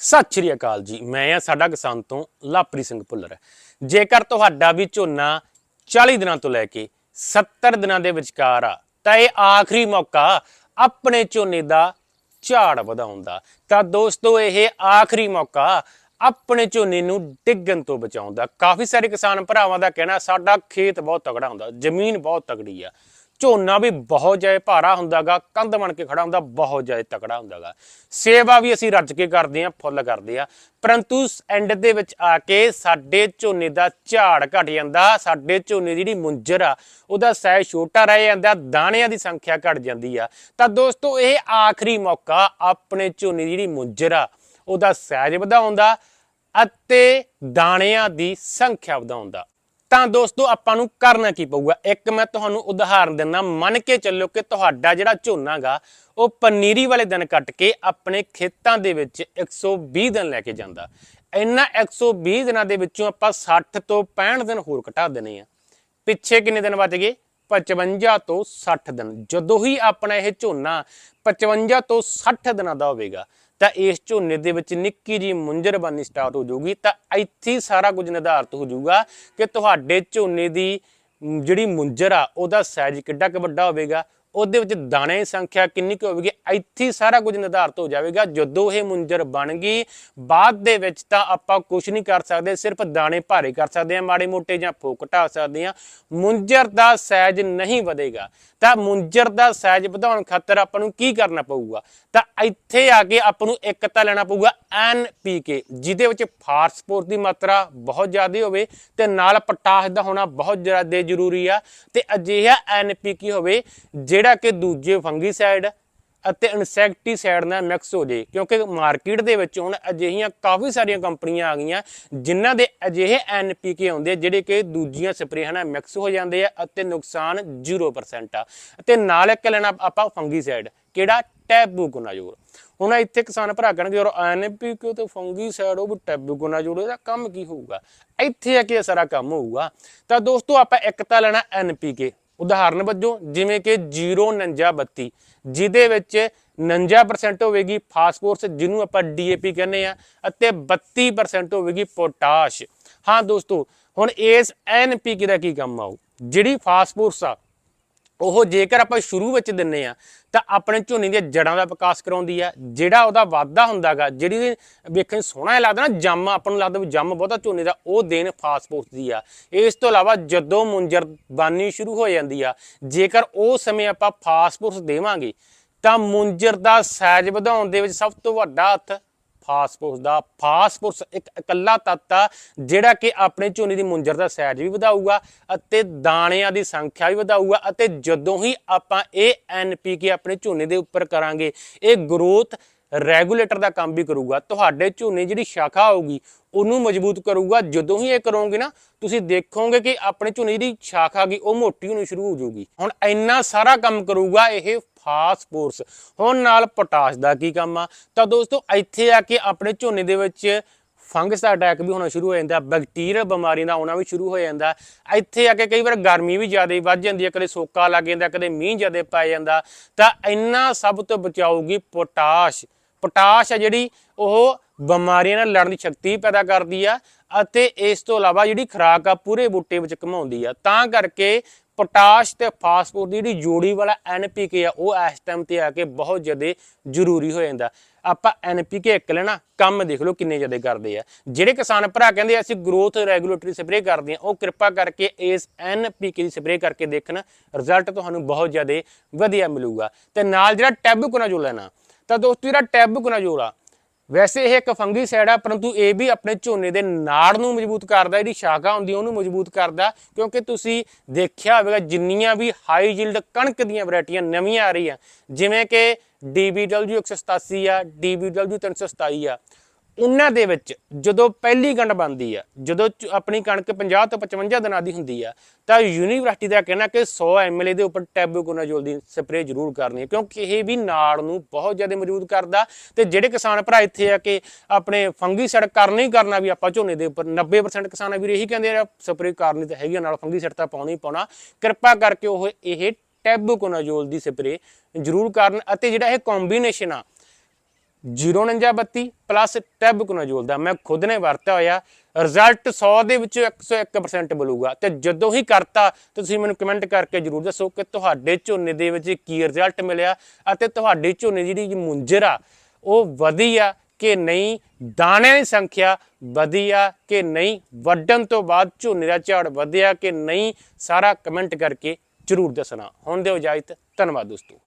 ਸਤਿ ਸ਼੍ਰੀ ਅਕਾਲ ਜੀ। ਮੈਂ ਆ ਸਾਡਾ ਕਿਸਾਨ ਤੋਂ ਲਾਪਰੀ ਸਿੰਘ ਭੁੱਲਰ। ਜੇਕਰ ਤੁਹਾਡਾ ਵੀ ਝੋਨਾ 40 ਦਿਨਾਂ ਤੋਂ ਲੈ ਕੇ 70 ਦਿਨਾਂ ਦੇ ਵਿਚਕਾਰ ਆ, ਤਾਂ ਇਹ ਆਖਰੀ ਮੌਕਾ ਆਪਣੇ ਝੋਨੇ ਦਾ ਝਾੜ ਵਧਾਉਣ ਦਾ। ਤਾਂ ਦੋਸਤੋ, ਇਹ ਆਖਰੀ ਮੌਕਾ ਆਪਣੇ ਝੋਨੇ ਨੂੰ ਡਿੱਗਣ ਤੋਂ ਬਚਾਉਂਦਾ ਕਾਫੀ ਸਾਰੇ ਕਿਸਾਨ ਭਰਾਵਾਂ ਦਾ ਕਹਿਣਾ, ਸਾਡਾ ਖੇਤ ਬਹੁਤ ਤਗੜਾ ਹੁੰਦਾ, ਜ਼ਮੀਨ ਬਹੁਤ ਤਗੜੀ ਆ। ਝੋਨਾ ਵੀ ਬਹੁਤ ਜ਼ਿਆਦਾ ਭਾਰਾ ਹੁੰਦਾਗਾ, ਕੰਧ ਬਣ ਕੇ ਖੜਾ ਹੁੰਦਾ, ਬਹੁਤ ਜ਼ਿਆਦਾ ਤਕੜਾ ਹੁੰਦਾਗਾ। ਸੇਵਾ ਵੀ ਅਸੀਂ ਰੱਜ ਕੇ ਕਰਦੇ ਆ, ਫੁੱਲ ਕਰਦੇ ਆ। ਪਰੰਤੂ ਐਂਡ ਦੇ ਵਿੱਚ ਆ ਕੇ ਸਾਡੇ ਝੋਨੇ ਦਾ ਝਾੜ ਘਟ ਜਾਂਦਾ, ਸਾਡੇ ਝੋਨੇ ਦੀ ਜਿਹੜੀ ਮੁੰਜਰ ਆ, ਉਹਦਾ ਸਾਈਜ਼ ਛੋਟਾ ਰਹਿ ਜਾਂਦਾ, ਦਾਣਿਆਂ ਦੀ ਸੰਖਿਆ ਘਟ ਜਾਂਦੀ ਆ। ਤਾਂ ਦੋਸਤੋ, ਇਹ ਆਖਰੀ ਮੌਕਾ ਆਪਣੇ ਝੋਨੇ ਦੀ ਜਿਹੜੀ ਮੁੰਜਰ ਆ, ਉਹਦਾ ਸਾਈਜ਼ ਵਧਾਉਣ ਦਾ ਅਤੇ ਦਾਣਿਆਂ ਦੀ ਸੰਖਿਆ ਵਧਾਉਣ ਦਾ ਤਾਂ ਦੋਸਤੋ ਆਪਾਂ ਨੂੰ ਕਰਨਾ ਕੀ ਪਊਗਾ? ਇੱਕ ਮੈਂ ਤੁਹਾਨੂੰ ਉਦਾਹਰਨ ਦਿੰਦਾ, ਮੰਨ ਕੇ ਚੱਲੋ ਕਿ ਤੁਹਾਡਾ ਜਿਹੜਾ ਝੋਨਾਗਾ ਉਹ ਪਨੀਰੀ ਵਾਲੇ ਦਿਨ ਕੱਟ ਕੇ ਆਪਣੇ ਖੇਤਾਂ ਦੇ ਵਿੱਚ 120 ਦਿਨ ਲੈ ਕੇ ਜਾਂਦਾ। ਇੰਨਾ 120 ਦਿਨਾਂ ਦੇ ਵਿੱਚੋਂ ਆਪਾਂ 60 ਤੋਂ 65 ਦਿਨ ਹੋਰ ਘਟਾ ਦੇਣੇ ਆ। ਪਿੱਛੇ ਕਿੰਨੇ ਦਿਨ ਬਚ ਗਏ? 55 ਤੋਂ 60 ਦਿਨ। ਜਦੋਂ ਹੀ ਆਪਣਾ ਇਹ ਝੋਨਾ 55 ਤੋਂ 60 ਦਿਨਾਂ ਦਾ ਹੋਵੇਗਾ, ਤਾਂ ਇਸ ਝੋਨੇ ਦੇ ਵਿੱਚ ਨਿੱਕੀ ਜੀ ਮੁੰਜਰ ਬਣਨੀ ਸਟਾਰਟ ਹੋ ਜਾਊਗੀ, ਤਾਂ ਇੱਥੇ ਸਾਰਾ ਕੁਝ ਨਿਰਧਾਰਤ ਹੋ ਜਾਊਗਾ ਕਿ ਤੁਹਾਡੇ ਝੋਨੇ ਦੀ ਜਿਹੜੀ ਮੁੰਜਰ ਆ, ਉਹਦਾ ਸਾਈਜ਼ ਕਿੱਡਾ ਕੁ ਵੱਡਾ ਹੋਵੇਗਾ ਉਹਦੇ ਵਿੱਚ ਦਾਣੇ ਸੰਖਿਆ ਕਿੰਨੀ ਕੁ ਹੋਵੇਗੀ? ਇੱਥੇ ਸਾਰਾ ਕੁਝ ਨਿਰਧਾਰਤ ਹੋ ਜਾਵੇਗਾ। ਜਦੋਂ ਇਹ ਮੁੰਜਰ ਬਣ ਗਈ, ਬਾਅਦ ਦੇ ਵਿੱਚ ਤਾਂ ਆਪਾਂ ਕੁਝ ਨਹੀਂ ਕਰ ਸਕਦੇ, ਸਿਰਫ ਦਾਣੇ ਭਾਰੇ ਕਰ ਸਕਦੇ ਹਾਂ, ਮਾੜੇ ਮੋਟੇ ਜਾਂ ਫੋਕ ਘਟਾ ਸਕਦੇ ਹਾਂ। ਮੁੰਜਰ ਦਾ ਸਾਈਜ਼ ਨਹੀਂ ਵਧੇਗਾ। ਤਾਂ ਮੁੰਜਰ ਦਾ ਸਾਈਜ਼ ਵਧਾਉਣ ਖਾਤਰ ਆਪਾਂ ਨੂੰ ਕੀ ਕਰਨਾ ਪਊਗਾ? ਤਾਂ ਇੱਥੇ ਆ ਕੇ ਆਪਾਂ ਨੂੰ ਇੱਕ ਤਾਂ ਲੈਣਾ ਪਊਗਾ NPK ਜਿਹਦੇ ਵਿੱਚ ਫਾਸਫੋਰਸ ਦੀ ਮਾਤਰਾ ਬਹੁਤ ਜ਼ਿਆਦਾ ਹੋਵੇ ਤੇ ਨਾਲ ਪੋਟਾਸ਼ ਦਾ ਹੋਣਾ ਬਹੁਤ ਜ਼ਿਆਦਾ ਜ਼ਰੂਰੀ ਆ। ਤੇ ਅਜਿਹਾ NPK ਹੋਵੇ ਜਿਹੜਾ ਕਿ ਦੂਜੇ ਫੰਗੀਸਾਈਡ ਅਤੇ ਇਨਸੈਕਟੀਸਾਈਡ ਨਾਲ ਮਿਕਸ ਹੋ ਜੇ, ਕਿਉਂਕਿ ਮਾਰਕੀਟ ਦੇ ਵਿੱਚ ਹੁਣ ਅਜਿਹੀਆਂ ਕਾਫੀ ਸਾਰੀਆਂ ਕੰਪਨੀਆਂ ਆ ਗਈਆਂ, ਜਿਨ੍ਹਾਂ ਦੇ ਅਜਿਹੇ ਐਨਪੀਕੇ ਆਉਂਦੇ ਜਿਹੜੇ ਕਿ ਦੂਜੀਆਂ ਸਪਰੇਆਂ ਨਾਲ ਮਿਕਸ ਹੋ ਜਾਂਦੇ ਆ ਅਤੇ ਨੁਕਸਾਨ 0% ਆ। ਅਤੇ ਨਾਲ ਇੱਕ ਲੈਣਾ ਆਪਾਂ ਫੰਗੀਸਾਈਡ, ਕਿਹੜਾ? ਟੈਬੂ ਟੈਬੂਕੋਨਾਜ਼ੋਲ ਹੁਣ ਇੱਥੇ ਕਿਸਾਨ ਭਰਾ ਕਹਿਣਗੇ ਯਾਰ ਐਨਪੀਕੇ ਤੇ ਫੰਗੀਸਾਈਡ, ਉਹ ਵੀ ਟੈਬੂਕੋਨਾਜ਼ੋਲ ਇਹਦਾ ਕੰਮ ਕੀ ਹੋਊਗਾ? ਇੱਥੇ ਆ ਕੇ ਇਹ ਸਾਰਾ ਕੰਮ ਹੋਊਗਾ। ਤਾਂ ਦੋਸਤੋ, ਆਪਾਂ ਇੱਕ ਤਾਂ ਲੈਣਾ ਐਨਪੀਕੇ ਉਦਾਹਰਨ ਵਜੋਂ, ਜਿਵੇਂ ਕਿ 04932 ਜਿਹਦੇ ਵਿੱਚ 49% ਹੋਵੇਗੀ ਫਾਸਫੋਰਸ ਜਿਹਨੂੰ ਆਪਾਂ ਡੀਏਪੀ ਕਹਿੰਦੇ ਆ ਅਤੇ 32% ਹੋਵੇਗੀ ਪੋਟਾਸ਼ ਹਾਂ ਦੋਸਤੋ, ਹੁਣ ਇਸ ਐਨਪੀਕੇ ਦਾ ਕੀ ਕੰਮ ਆਉ ਜਿਹੜੀ ਫਾਸਫੋਰਸ ਆ, ਉਹ ਜੇਕਰ ਆਪਾਂ ਸ਼ੁਰੂ ਵਿੱਚ ਦਿੰਨੇ ਆ ਤਾਂ ਆਪਣੇ ਝੋਨੇ ਦੀਆਂ ਜੜਾਂ ਦਾ ਵਿਕਾਸ ਕਰਾਉਂਦੀ ਆ, ਜਿਹੜਾ ਉਹਦਾ ਵਾਧਾ ਹੁੰਦਾਗਾ, ਜਿਹੜੀ ਵੇਖਣ ਨੂੰ ਸੋਹਣਾ ਜਿਹਾ ਲੱਗਦਾ ਨਾ, ਜੰਮ, ਆਪਾਂ ਨੂੰ ਲੱਗਦਾ ਵੀ ਜੰਮ ਬਹੁਤਾ ਝੋਨੇ ਦਾ, ਉਹ ਦੇਣ ਫਾਸਫੋਰਸ ਦੀ ਆ। ਇਸ ਤੋਂ ਇਲਾਵਾ ਜਦੋਂ ਮੁੰਜਰ ਬਾਨੀ ਸ਼ੁਰੂ ਹੋ ਜਾਂਦੀ ਆ, ਜੇਕਰ ਉਹ ਸਮੇਂ ਆਪਾਂ ਫਾਸਫੋਰਸ ਦੇਵਾਂਗੇ, ਤਾਂ ਮੁੰਜਰ ਦਾ ਸਾਈਜ਼ ਵਧਾਉਣ ਦੇ ਵਿੱਚ ਸਭ ਤੋਂ ਵੱਡਾ ਹੱਥ ਫਾਸਫੋਰਸ ਦਾ। ਫਾਸਫੋਰਸ ਇੱਕ ਇਕੱਲਾ ਤੱਤ ਆ, ਜਿਹੜਾ ਕਿ ਆਪਣੇ ਝੋਨੇ ਦੀ ਮੁੰਜਰ ਦਾ ਸਾਈਜ਼ ਵੀ ਵਧਾਊਗਾ ਅਤੇ ਦਾਣਿਆਂ ਦੀ ਸੰਖਿਆ ਵੀ ਵਧਾਊਗਾ ਅਤੇ ਜਦੋਂ ਹੀ ਆਪਾਂ ਇਹ ਐਨਪੀਕੇ ਆਪਣੇ ਝੋਨੇ ਦੇ ਉੱਪਰ ਕਰਾਂਗੇ, ਇਹ ਗਰੋਥ ਰੈਗੂਲੇਟਰ ਦਾ ਕੰਮ ਵੀ ਕਰੂਗਾ। ਤੁਹਾਡੇ ਝੋਨੇ ਜਿਹੜੀ ਸ਼ਾਖਾ ਹੋਊਗੀ, ਉਹਨੂੰ ਮਜ਼ਬੂਤ ਕਰੂਗਾ। ਜਦੋਂ ਹੀ ਇਹ ਕਰੋਗੇ ਨਾ, ਤੁਸੀਂ ਦੇਖੋਗੇ ਕਿ ਆਪਣੇ ਝੋਨੇ ਦੀ ਸ਼ਾਖਾ ਗਈ ਉਹ ਮੋਟੀ ਹੋਣੀ ਸ਼ੁਰੂ ਹੋ ਜਾਊਗੀ। ਹੁਣ ਇੰਨਾ ਸਾਰਾ ਕੰਮ ਕਰੂਗਾ ਇਹ ਫਾਸਫੋਰਸ ਹੁਣ ਨਾਲ ਪੋਟਾਸ਼ ਦਾ ਕੀ ਕੰਮ ਆ? ਤਾਂ ਦੋਸਤੋ, ਇੱਥੇ ਆ ਕੇ ਆਪਣੇ ਝੋਨੇ ਦੇ ਵਿੱਚ ਫੰਗਸ ਦਾ ਅਟੈਕ ਵੀ ਹੋਣਾ ਸ਼ੁਰੂ ਹੋ ਜਾਂਦਾ। ਬੈਕਟੀਰੀਅਲ ਬਿਮਾਰੀਆਂ ਦਾ ਆਉਣਾ ਵੀ ਸ਼ੁਰੂ ਹੋ ਜਾਂਦਾ। ਇੱਥੇ ਆ ਕੇ ਕਈ ਵਾਰ ਗਰਮੀ ਵੀ ਜ਼ਿਆਦਾ ਵੱਧ ਜਾਂਦੀ ਹੈ ਕਦੇ ਸੋਕਾ ਲੱਗ ਜਾਂਦਾ, ਕਦੇ ਮੀਂਹ ਜ਼ਿਆਦਾ ਪੈ ਜਾਂਦਾ। ਤਾਂ ਇੰਨਾ ਸਭ ਤੋਂ ਬਚਾਊਗੀ ਪੋਟਾਸ਼ ਪੋਟਾਸ਼ ਆ ਜਿਹੜੀ, ਉਹ ਬਿਮਾਰੀਆਂ ਨਾਲ ਲੜਨ ਦੀ ਸ਼ਕਤੀ ਪੈਦਾ ਕਰਦੀ ਆ ਅਤੇ ਇਸ ਤੋਂ ਇਲਾਵਾ ਜਿਹੜੀ ਖੁਰਾਕ ਆ, ਪੂਰੇ ਬੂਟੇ ਵਿੱਚ ਘਮਾਉਂਦੀ ਆ। ਤਾਂ ਕਰਕੇ ਪੋਟਾਸ਼ ਤੇ ਫਾਸਫੋਰਸ ਦੀ ਜਿਹੜੀ ਜੋੜੀ ਵਾਲਾ ਐਨਪੀਕੇ ਆ, ਉਹ ਇਸ ਟਾਈਮ ਤੇ ਆ ਕੇ ਬਹੁਤ ਜ਼ਿਆਦਾ ਜ਼ਰੂਰੀ ਹੋ ਜਾਂਦਾ। ਆਪਾਂ ਐਨਪੀਕੇ ਇੱਕ ਲੈਣਾ, ਕੰਮ ਦੇਖ ਲਓ ਕਿੰਨੇ ਜ਼ਿਆਦਾ ਕਰਦੇ ਆ। ਜਿਹੜੇ ਕਿਸਾਨ ਭਰਾ ਕਹਿੰਦੇ ਅਸੀਂ ਗਰੋਥ ਰੈਗੂਲੇਟਰੀ ਸਪਰੇਅ ਕਰਦੇ ਆ, ਉਹ ਕਿਰਪਾ ਕਰਕੇ ਇਸ ਐਨਪੀਕੇ ਦੀ ਸਪਰੇਅ ਕਰਕੇ ਦੇਖਣ ਰਿਜ਼ਲਟ ਤੁਹਾਨੂੰ ਬਹੁਤ ਜ਼ਿਆਦਾ ਵਧੀਆ ਮਿਲੂਗਾ। ਤੇ ਨਾਲ ਜਿਹੜਾ ਟੈਬੂਕੋਨਾਜ਼ੋਲ ਲੈਣਾ ਤਾਂ ਦੋਸਤੋ, ਜਿਹੜਾ ਟੈਬੂਕੋਨਾਜ਼ੋਲ ਆ ਵੈਸੇ ਇਹ ਇੱਕ ਫੰਗੀਸਾਈਡ ਆ, ਪਰੰਤੂ ਇਹ ਵੀ ਆਪਣੇ ਝੋਨੇ ਦੇ ਨਾੜ ਨੂੰ ਮਜ਼ਬੂਤ ਕਰਦਾ ਜਿਹੜੀ ਸ਼ਾਖਾ ਹੁੰਦੀ ਉਹਨੂੰ ਮਜ਼ਬੂਤ ਕਰਦਾ, ਕਿਉਂਕਿ ਤੁਸੀਂ ਦੇਖਿਆ ਹੋਵੇਗਾ ਜਿੰਨੀਆਂ ਵੀ ਹਾਈ ਜਿਲਡ ਕਣਕ ਦੀਆਂ ਵੈਰਾਈਟੀਆਂ ਨਵੀਆਂ ਆ ਰਹੀਆਂ, ਜਿਵੇਂ ਕਿ DBW 187 ਆ DBW 327 ਆ ਉਹਨਾਂ ਦੇ ਵਿੱਚ ਜਦੋਂ ਪਹਿਲੀ ਗੰਢ ਬਣਦੀ ਆ ਜਦੋਂ ਚ- ਆਪਣੀ ਕਣਕ 50 ਤੋਂ 55 ਦਿਨਾਂ ਦੀ ਹੁੰਦੀ ਆ ਤਾਂ ਯੂਨੀਵਰਸਿਟੀ ਦਾ ਕਹਿਣਾ ਕਿ 100 ml ਦੇ ਉੱਪਰ ਟੈਬੂਕੋਨਾਜ਼ੋਲ ਦੀ ਸਪਰੇਅ ਜ਼ਰੂਰ ਕਰਨੀ ਹੈ ਕਿਉਂਕਿ ਇਹ ਵੀ ਨਾੜ ਨੂੰ ਬਹੁਤ ਜ਼ਿਆਦਾ ਮਜ਼ਬੂਤ ਕਰਦਾ ਤੇ ਜਿਹੜੇ ਕਿਸਾਨ ਭਰਾ ਇੱਥੇ ਆ ਕਿ ਆਪਣੇ ਫੰਗੀਸਾਈਡ ਕਰਨਾ ਹੀ ਕਰਨਾ ਵੀ ਆਪਾਂ ਝੋਨੇ ਦੇ ਉੱਪਰ 90% ਕਿਸਾਨ ਵੀਰ ਇਹੀ ਕਹਿੰਦੇ ਆ ਸਪਰੇਅ ਕਰਨੀ ਤਾਂ ਹੈਗੀ ਆ, ਨਾਲ ਫੰਗੀਸਾਈਡ ਤਾਂ ਪਾਉਣਾ ਹੀ ਪਾਉਣਾ ਕਿਰਪਾ ਕਰਕੇ ਉਹ ਇਹ ਟੈਬੂਕੋਨਾਜ਼ੋਲ ਦੀ ਸਪਰੇਅ ਜ਼ਰੂਰ ਕਰਨ ਅਤੇ ਜਿਹੜਾ ਇਹ ਕੰਬੀਨੇਸ਼ਨ ਆ 04932 ਪਲੱਸ ਟੈਬਕੋਨਾਜ਼ੋਲ ਦਾ। ਮੈਂ ਖੁਦ ਨੇ ਵਰਤਿਆ ਹੋਇਆ। ਰਿਜ਼ਲਟ 100 ਦੇ ਵਿੱਚੋਂ 101% ਮਿਲੂਗਾ ਤੇ ਜਦੋਂ ਹੀ ਕਰਤਾ ਤੇ ਤੁਸੀਂ ਮੈਨੂੰ ਕਮੈਂਟ ਕਰਕੇ ਜਰੂਰ ਦੱਸੋ ਕਿ ਤੁਹਾਡੇ ਝੋਨੇ ਦੇ ਵਿੱਚ ਕੀ ਰਿਜ਼ਲਟ ਮਿਲਿਆ ਅਤੇ ਤੁਹਾਡੀ ਝੋਨੇ ਦੀ ਜਿਹੜੀ ਮੁੰਜਰ ਆ, ਉਹ ਵਧੀ ਆ ਕਿ ਨਹੀਂ? ਦਾਣਿਆਂ ਦੀ ਸੰਖਿਆ ਵਧੀ ਆ ਕਿ ਨਹੀਂ? ਵੱਢਣ ਤੋਂ ਬਾਅਦ ਝੋਨੇ ਦਾ ਝਾੜ ਵਧਿਆ ਕਿ ਨਹੀਂ? ਸਾਰਾ ਕਮੈਂਟ ਕਰਕੇ ਜਰੂਰ ਦੱਸਣਾ। ਹੁਣ ਦਿਓ ਇਜਾਜ਼ਤ। ਧੰਨਵਾਦ ਦੋਸਤੋ।